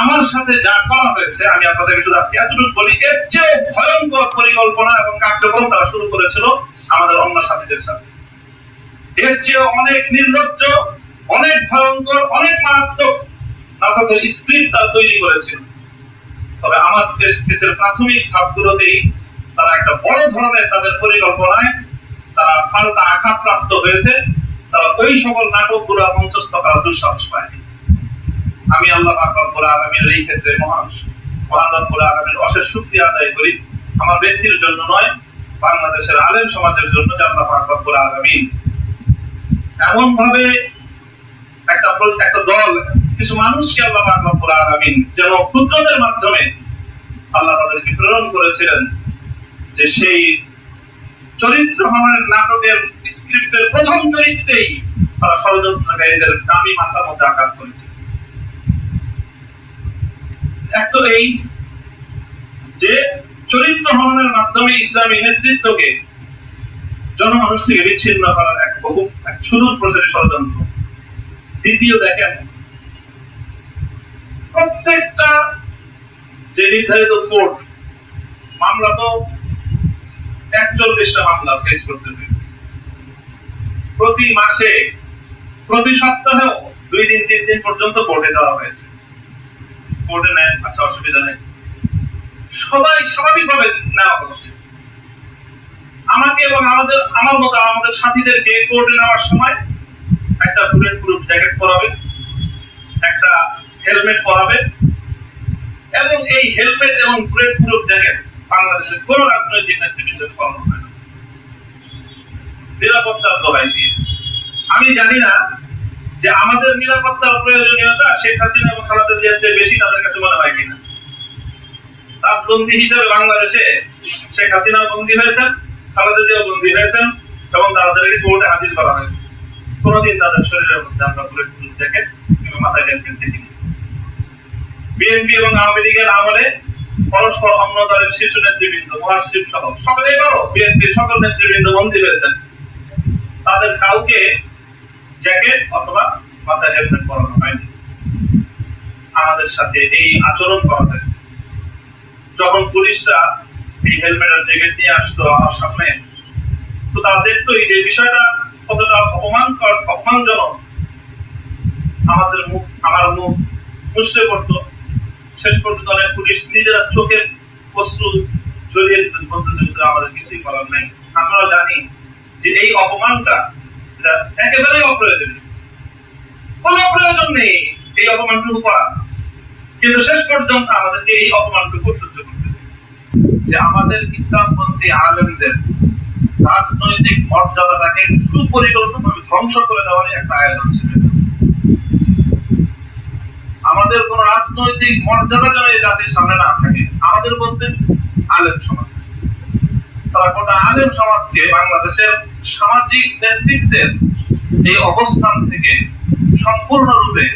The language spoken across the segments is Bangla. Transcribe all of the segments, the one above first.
আমার সাথে যা করা হয়েছে, আমি আপনাদেরকে শুধু আজকে এতটুকু বলি, এর চেয়ে ভয়ঙ্কর পরিকল্পনা এবং কার্যক্রম তারা শুরু করেছিল আমাদের অন্য সাথীদের সাথে। এর চেয়ে অনেক নির্লজ্জ, অনেক ভয়ঙ্কর, অনেক মারাত্মক নাটকের স্ক্রিপ্ট তারা তৈরি করেছিল। তবে আমার দেশ দেশের প্রাথমিক ধাপগুলোতেই তারা একটা বড় ধরনের তাদের পরিকল্পনায় তারা পাল্টা আঘাতপ্রাপ্ত হয়েছে। তারা ওই সকল নাটকগুলো মঞ্চস্থ করার দুঃসাহস পায়নি। আমি আল্লাহ আকবর আগামীর এই ক্ষেত্রে মহান মহান রব্বুল আলমীর অশেষ শুক্রিয়া আদায় করি। আমার ব্যক্তির জন্য নয়, বাংলাদেশের আলেম সমাজের জন্য যে আল্লাহ আকবর আগামী এমন ভাবে একটা একটা দল, কিছু মানুষকে আল্লাহ আকবর আগামী যেন ক্ষুদ্রদের মাধ্যমে আল্লাহ তাদেরকে প্রেরণ করেছিলেন, যে সেই চরিত্র হওয়ার নাটকের স্ক্রিপ্টের প্রথম চরিত্রেই তারা ষড়যন্ত্রকারীদের দামি মাথার মধ্যে আঘাত করেছে এক এই যে চরিত্র হননের মাধ্যমে ইসলামী নেতৃত্বকে জনমানুষ থেকে বিচ্ছিন্ন করার এক বহু, এক সুদূর ষড়যন্ত্র। দ্বিতীয় দেখেন, প্রত্যেকটা যে নির্ধারিত কোর্ট, মামলা তো একচল্লিশটা মামলা ফেস করতে হয়েছে। প্রতি মাসে, প্রতি সপ্তাহেও দুই দিন, তিন দিন পর্যন্ত কোর্টে যাওয়া হয়েছে। কোর্টে নেয় আচ্ছা অসুবিধা নেই। সবাই স্বাভাবিকভাবে নেওয়া হচ্ছে। আমাকে এবং আমাদের, আমার মতো আমাদের সাথীদেরকে কোর্টে নেওয়ার সময় একটা বুলেট প্রুফ জ্যাকেট পরাবে, একটা হেলমেট পরাবে, এবং এই হেলমেট এবং বুলেট প্রুফ জ্যাকেট বাংলাদেশের কোন রাজনৈতিক নেতৃবৃন্দের করানো হয় দিয়ে। আমি জানি না যে আমাদের নিরাপত্তার প্রয়োজনীয়তা শেখ হাসিনা এবং খালেদা জিয়ার চেয়ে বেশি তাদের কাছে মনে হয় কিনা। রাজবন্দী বাংলাদেশে শেখ বন্দী হয়েছেন বন্দী হয়েছেন এবং তাদেরকে কোর্টে হাজির করা হয়েছে। কোনোদিন তাদের শরীরের মধ্যে আমরা বুলেট জ্যাকেট এবং মাথায় হেলমেট দেখিনি। বিএনপি এবং আওয়ামী লীগের আমলে পরস্পর অন্য দলের শীর্ষ নেতৃবৃন্দ, মহাসচিব সহ সকলে এবারও বিএনপির সকল নেতৃবৃন্দ বন্দী হয়েছেন। তাদের কাউকে জ্যাকেট অথবা মাথায় হেলমেট পরানো হয়নি আমাদের সাথে এই আচরণ করা হয়েছে। যখন পুলিশরা এই হেলমেট আর জ্যাকেট নিয়ে আসতো আমার সামনে, তো তারা দেখতো এই যে বিষয়টা কতটা অপমানকর, অপমানজনক, আমাদের মুখ, আমার মুখ মুছড়ে পড়তো। শেষ পর্যন্ত অনেক পুলিশ নিজেরা চোখের বস্তু জড়িয়ে দিতেন দিতে আমাদের কিছুই করার নাই। আমরা জানি যে এই অপমানটা এটা একেবারেই অপ্রয়োজনীয়। কোনো প্রয়োজন নেই এই অপমানটুকু করা কিন্তু শেষ পর্যন্ত আমাদেরকে এই অপমানটুকু সহ্য করতে যে আমাদের ইসলামপন্থী আলেমদের রাজনৈতিক মর্যাদাটাকে সুপরিকল্পিতভাবে ধ্বংস করে দেওয়ারই একটা আয়োজন ছিল। আমাদের কোন রাজনৈতিক মর্যাদা যেন এই জাতির সামনে না থাকে, আমাদের বলতে আলেম সমাজ। তারা গোটা আলেম সমাজকে বাংলাদেশের সামাজিক নেতৃত্বের এই অবস্থান থেকে সম্পূর্ণরূপে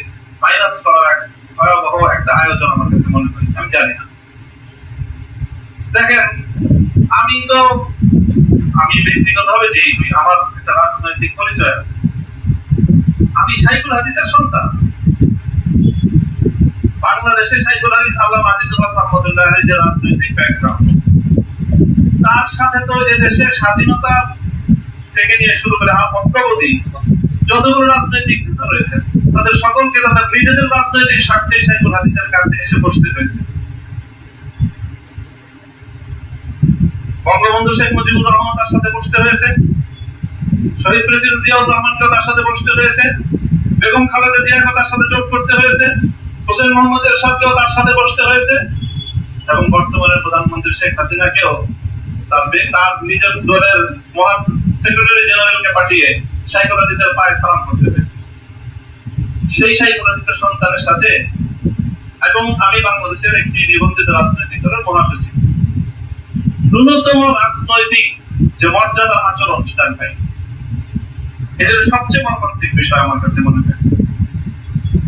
মাইনাস করার এক ভয়াবহ একটা আয়োজন আমার কাছে মনে হয়েছে, আমি জানি না। দেখেন, আমি তো, আমি ব্যক্তিগতভাবে যেই হই আমার একটা রাজনৈতিক পরিচয় আছে। আমি সাইকুল হাদিসের সন্তান। বাংলাদেশে সাইকুল হাদিস আল্লাহ আজিজুল্লাহ রহমতুল্লাহ যে রাজনৈতিক ব্যাকগ্রাউন্ড তার সাথে তো এ দেশের স্বাধীনতা থেকে নিয়ে শুরু করে অদ্যাবধি যতগুলো রাজনৈতিক নেতা রয়েছে, তাদের সকলকে তাদের নিজেদের রাজনৈতিক স্বার্থে সাইকুল হাদিসের কাছে এসে বসতে হয়েছে। বঙ্গবন্ধু শেখ মুজিবুর রহমান তার সাথে বসতে হয়েছে। শহীদ প্রেসিডেন্ট জিয়াউর রহমানকে তার সাথে বসতে হয়েছে। বেগম খালেদা জিয়াকে তার সাথে যোগ করতে হয়েছে। হোসেন মোহাম্মদের সাথেও তার সাথে বসতে হয়েছে। এবং বর্তমানের প্রধানমন্ত্রী শেখ হাসিনাকেও তার তার নিজের দলের মহান সেক্রেটারি জেনারেলকে পাঠিয়ে সাইকুল পায়ে সালাম করতে হয়েছে। সেই সাইকুল সন্তানের সাথে এবং আমি বাংলাদেশের একটি নিবন্ধিত রাজনৈতিক দলের মহাসচিব। ন্যূনতম রাজনৈতিক যে মর্যাদা আচরণ সেটা পাই এটার সবচেয়ে মর্মান্তিক বিষয় আমার কাছে মনে হয়েছে।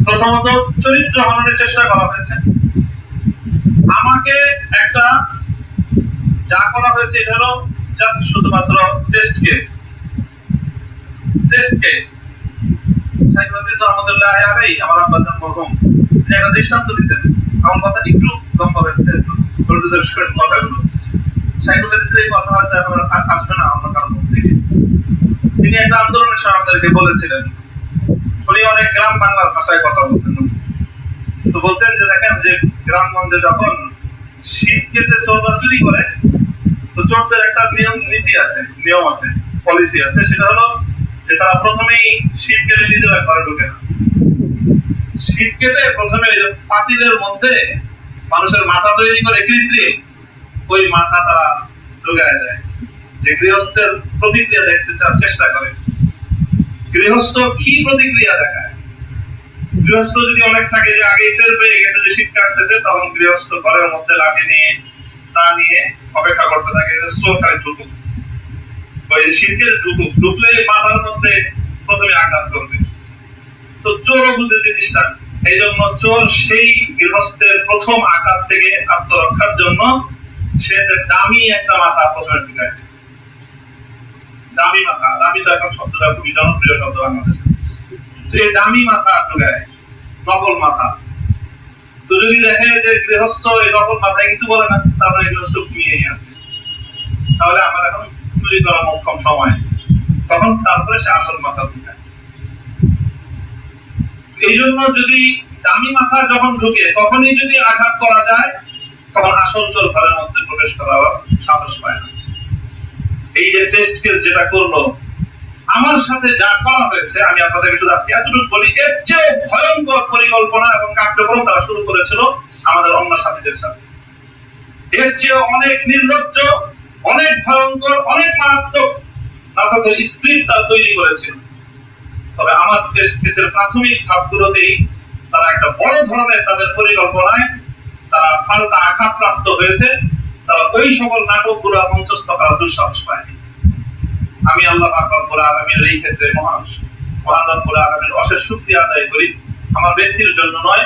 প্রথমত, চরিত্র হননের চেষ্টা করা হয়েছে। আমাকে একটা যা করা হয়েছে, এটা হলো জাস্ট শুধুমাত্র টেস্ট কেস টেস্ট কেস সাইকুল হাদিস রহমতুল্লাহ আলাই আমার আব্বাজান মরহুম তিনি একটা দৃষ্টান্ত দিতেন। আমার কথা একটু ধরে শুনেন কথাগুলো। এই আসবে না কারণ থেকে। তিনি একটা আন্দোলনের সময় আমাদেরকে বলেছিলেন উনি অনেক গ্রাম বাংলার ভাষায় কথা বলতেন। তো বলতেন যে, দেখেন যে গ্রামগঞ্জে যখন শীত কেটে চোররা চুরি করে তো একটা নিয়ম, নীতি আছে, নিয়ম আছে পলিসি আছে, সেটা হলো যে তারা প্রথমেই শীত কেটে নিজেরা ঘরে ঢুকে না। শীত কেটে প্রথমে পাতিলের মধ্যে মানুষের মাথা তৈরি করে কৃত্রিম ওই মাথা তারা ঢুকায় দেয়। যে গৃহস্থের প্রতিক্রিয়া দেখতে চার চেষ্টা করে। গৃহস্থ কি প্রতিক্রিয়া দেখায়? গৃহস্থ যদি অনেক থাকে যে আগে টের পেয়ে গেছে যে শীত কাটতেছে, তখন গৃহস্থ ঘরের মধ্যে লাঠি নিয়ে তা নিয়ে অপেক্ষা করতে থাকে চোর ওই শীতের ঢুকলে মাথার মধ্যে প্রথমে আঘাত করবে। তো চোরও বুঝে জিনিসটা। এই জন্য চোর সেই গৃহস্থের প্রথম আঘাত থেকে আত্মরক্ষার জন্য সে দামি একটা মাথা প্রথমে ঢুকায় দামি মাথা, দামি তো এখন শব্দটা খুবই জনপ্রিয় শব্দ বাংলাদেশে। এই দামি মাথা ঢুকায়, নকল মাথা। তো যদি দেখে যে গৃহস্থ এই মাথায় কিছু বলে না, তাহলে গৃহস্থ ঘুমিয়েই আছে। তাহলে আমার এখন চুরি করা মোক্ষম সময়। তখন তারপরে সে আসল মাথা ঢুকায় এই জন্য যদি দামি মাথা যখন ঢুকে, তখনই যদি আঘাত করা যায়, তখন আসল চোর ঘরের মধ্যে প্রবেশ করার সাহস পায় না। এই যে টেস্ট কেস যেটা করল আমার সাথে যা করা হয়েছে, আমি আপনাদেরকে শুধু আজকে এতটুকু বলি, এর চেয়ে ভয়ঙ্কর পরিকল্পনা এবং কার্যক্রম তারা শুরু করেছিল আমাদের অন্য সাথীদের সাথে। এর চেয়ে অনেক নির্লজ্জ, অনেক ভয়ঙ্কর, অনেক মারাত্মক নাটকের স্ক্রিপ্ট তারা তৈরি করেছিল। তবে আমার টেস্ট কেসের প্রাথমিক ধাপগুলোতেই তারা একটা বড় ধরনের তাদের পরিকল্পনায় তারা পাল্টা আঘাতপ্রাপ্ত হয়েছে। তারা ওই সকল নাটকগুলো মঞ্চস্থ করার দুঃসাহস পায়নি। আমি আল্লাহ আকবর আলমীর এই ক্ষেত্রে মহান মহান রব্বুল আলমীর অশেষ শুক্রিয়া আদায় করি। আমার ব্যক্তির জন্য নয়,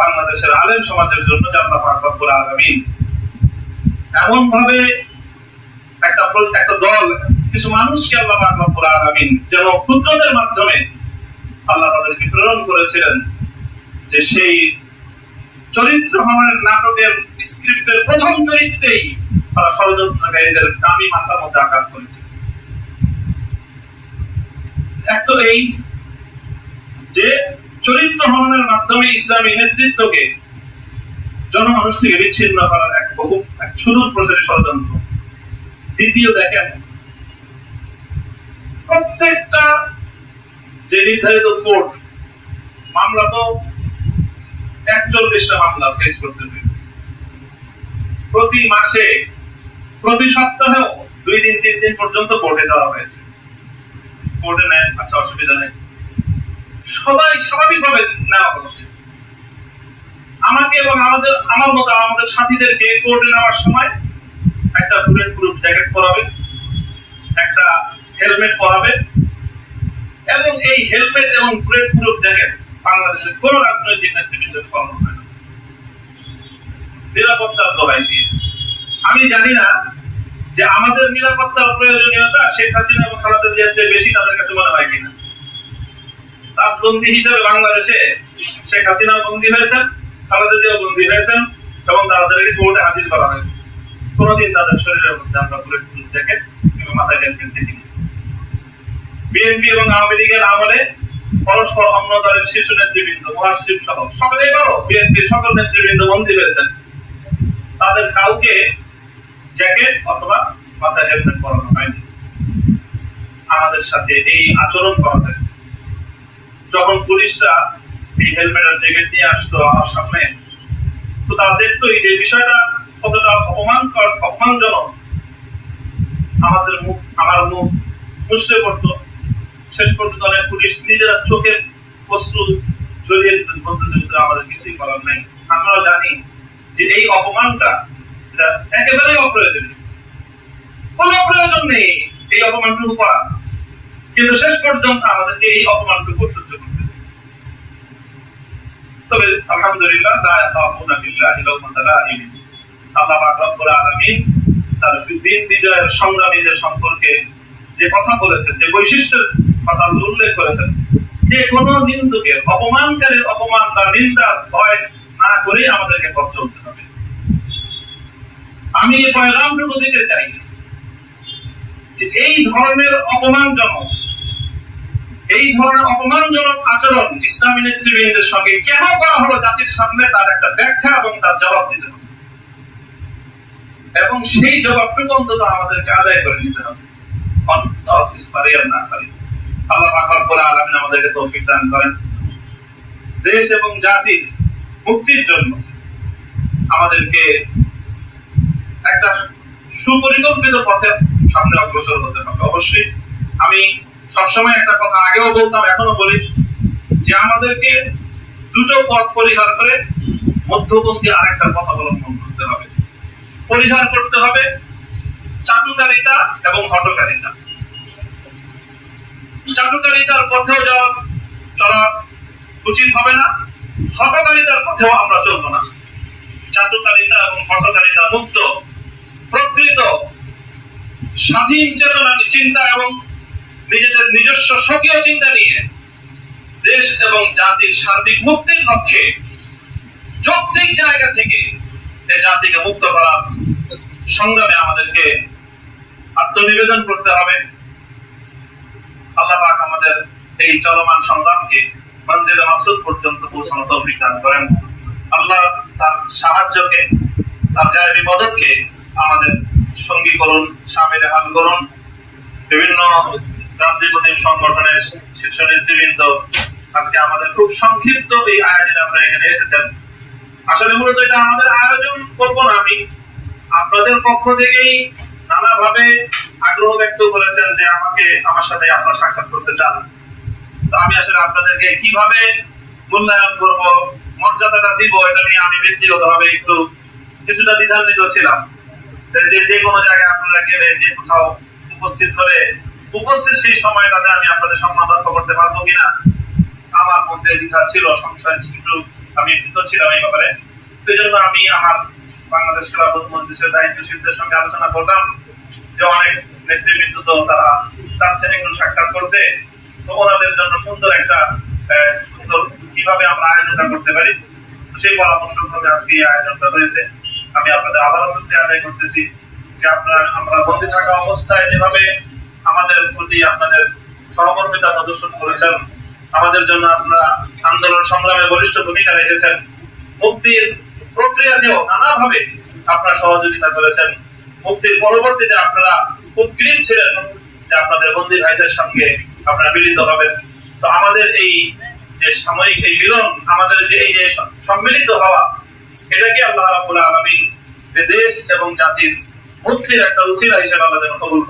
বাংলাদেশের আলেম সমাজের জন্য যে আল্লাহ আকবর আলমিন। এমন ভাবে একটা একটা দল, কিছু মানুষকে আল্লাহ আলমিন যেন ক্ষুদ্রদের মাধ্যমে আল্লাহ তাদেরকে প্রেরণ করেছিলেন, যে সেই চরিত্র হওয়ার নাটকের স্ক্রিপ্টের প্রথম চরিত্রেই তারা ষড়যন্ত্রকারীদের দামি মাথার মধ্যে আঘাত করেছে এক তো এই যে চরিত্র হননের মাধ্যমে ইসলামী নেতৃত্বকে জনমানুষ থেকে বিচ্ছিন্ন করার এক বহু, এক সুদূর ষড়যন্ত্র। দ্বিতীয় দেখেন, প্রত্যেকটা যে নির্ধারিত কোর্ট, মামলা তো একচল্লিশটা মামলা ফেস করতে হয়েছে। প্রতি মাসে, প্রতি সপ্তাহেও দুই দিন, তিন দিন পর্যন্ত কোর্টে যাওয়া হয়েছে। কোর্টে নেয় আচ্ছা অসুবিধা নেই। সবাই স্বাভাবিকভাবে নেওয়া হচ্ছে। আমাকে এবং আমাদের, আমার মতো আমাদের সাথীদেরকে কোর্টে নেওয়ার সময় একটা বুলেট প্রুফ জ্যাকেট পরাবে, একটা হেলমেট পরাবে, এবং এই হেলমেট এবং বুলেট প্রুফ জ্যাকেট বাংলাদেশের কোন রাজনৈতিক নেতৃবৃন্দের না নিরাপত্তার দোহাই দিয়ে। আমি জানি না যে আমাদের নিরাপত্তার প্রয়োজনীয়তা শেখ হাসিনা এবং খালেদা জিয়ার চেয়ে বেশি তাদের কাছে মনে হয় কিনা? রাজবন্দী হিসেবে বাংলাদেশে শেখ হাসিনা বন্দী হয়েছেন, খালেদা জিয়াও বন্দী হয়েছেন এবং তাদেরকে কোর্টে হাজির করা হয়েছে। তাদের শরীরের মধ্যে আমরা বুলেট জ্যাকেট হেলমেট বিএনপি এবং আওয়ামী লীগের আমলে পরস্পর অন্য দলের নেতৃবৃন্দ, মহাসচিব সহ সকলে এবারও বিএনপির সকল নেতৃবৃন্দ বন্দী হয়েছেন। তাদের কাউকে জ্যাকেট অথবা মাথায় হেলমেট পরানো হয়নি আমাদের সাথে এই আচরণ করা হয়েছে। যখন পুলিশরা এই হেলমেট আর জ্যাকেট নিয়ে আসতো আমার সামনে, তো তারা দেখতো এই যে বিষয়টা কতটা অপমানকর, অপমানজনক, আমাদের মুখ, আমার মুখ মুছতে পড়তো। শেষ পর্যন্ত অনেক পুলিশ নিজেরা চোখের বস্তু জড়িয়ে দিতে বলতে দিতে আমাদের কিছুই করার নাই। আমরা জানি যে এই অপমানটা এটা একেবারেই অপ্রয়োজনীয়। কোনো প্রয়োজন নেই এই অপমানটুকু করা। কিন্তু শেষ পর্যন্ত আমাদেরকে এই অপমানটুকু সহ্য করতে তবে আলহামদুলিল্লাহ তার দিন বিজয়ের সংগ্রামীদের সম্পর্কে যে কথা বলেছেন, যে বৈশিষ্ট্যের কথা উল্লেখ করেছেন, যে কোনো নিন্দুকে অপমানকারীর অপমান বা নিন্দা, ভয় না করেই আমাদেরকে পথ চলতে আমি এই পয়গামটুকু দিতে চাই। যে এই ধরনের অপমানজনক, এই ধরনের অপমানজনক আচরণ ইসলামী নেতৃবৃন্দের সঙ্গে কেন করা হলো জাতির সামনে তার একটা ব্যাখ্যা এবং তার জবাব দিতে হবে। এবং সেই জবাবটুকু অন্তত আমাদেরকে আদায় করে নিতে হবে। দেশ এবং জাতির মুক্তির জন্য আমাদেরকে একটা সুপরিকল্পিত পথে সামনে অগ্রসর হতে হবে। অবশ্যই আমি সবসময় একটা কথা আগেও বলতাম, এখনও বলি যে আমাদেরকে দুটো পথ পরিহার করে মধ্যপন্থী আরেকটা পথ অবলম্বন করতে হবে। পরিহার করতে হবে চাটুকারিতা এবং হটকারিতা চাটুকারিতার পথেও যাওয়া চলা উচিত হবে না হটকারিতার পথেও আমরা চলবো না। চাটুকারিতা এবং হটকারিতা মুক্ত স্বাধীন চেতনা চিন্তা এবং নিজেদের নিজস্ব স্বকীয় চিন্তা নিয়ে দেশ এবং জাতির সার্বিক মুক্তির লক্ষ্যে যৌক্তিক জায়গা থেকে এ জাতিকে মুক্ত করার সংগ্রামে আমাদেরকে আত্মনিবেদন করতে হবে। আল্লাহ পাক আমাদের এই চলমান সংগ্রামকে মঞ্জিলে মাকসুদ পর্যন্ত পৌঁছানো তৌফিক দান করেন। আল্লাহ তার সাহায্যকে, তার গায়েবী মদতকে আমাদের সঙ্গী করুন সামিলে করুন বিভিন্ন রাজনীতি সংগঠনের শীর্ষ নেতৃবৃন্দ আজকে আমাদের খুব সংক্ষিপ্ত এই আয়োজনে আপনারা এখানে এসেছেন। আসলে মূলত এটা আমাদের আয়োজন করব না আমি। আপনাদের পক্ষ থেকেই নানাভাবে আগ্রহ ব্যক্ত করেছেন যে আমাকে, আমার সাথে আপনারা সাক্ষাৎ করতে চান। তো আমি আসলে আপনাদেরকে কীভাবে মূল্যায়ন করব, মর্যাদাটা দিব, এটা নিয়ে আমি ব্যক্তিগত ভাবে একটু কিছুটা দ্বিধান্বিত ছিলাম। যে যে কোনো জায়গায় আপনারা গেলে যে কোথাও উপস্থিত হলে উপস্থিত সেই সময়টাতে আমি আপনাদের সম্মান রক্ষা করতে পারব কিনা? আমার মধ্যে দ্বিধা ছিল, সংশয় একটু আমি ভীত ছিলাম এই ব্যাপারে। সেই জন্য আমি আমার বাংলাদেশ খেলাফত মজলিসের দায়িত্বশীলদের সঙ্গে আলোচনা করলাম যে অনেক নেতৃবৃন্দ তো তারা চাচ্ছেন একটু সাক্ষাৎ করতে। তো ওনাদের জন্য সুন্দর একটা সুন্দর কীভাবে আমরা আয়োজনটা করতে পারি সেই পরামর্শ ক্রমে আজকে এই আয়োজনটা হয়েছে। আমি আপনাদের আবারও সত্যি আদায় করতেছি যে আপনারা আমরা বন্দী থাকা অবস্থায় যেভাবে আমাদের প্রতি আপনাদের সহকর্মিতা প্রদর্শন করেছেন, আমাদের জন্য আপনারা আন্দোলন সংগ্রামে বলিষ্ঠ ভূমিকা রেখেছেন, মুক্তির প্রক্রিয়াতেও নানাভাবে আপনারা সহযোগিতা করেছেন। মুক্তির পরবর্তীতে আপনারা উদ্গ্রীব ছিলেন যে আপনাদের বন্দি ভাইদের সঙ্গে আপনারা মিলিত হবেন। তো আমাদের এই যে সাময়িক এই মিলন, আমাদের যে এই যে সম্মিলিত হওয়া এটাকে আল্লাহ রাব্বুল আলামিন দেশ এবং জাতির মুক্তির একটা উসিলা হিসেবে আমাদের কবুল।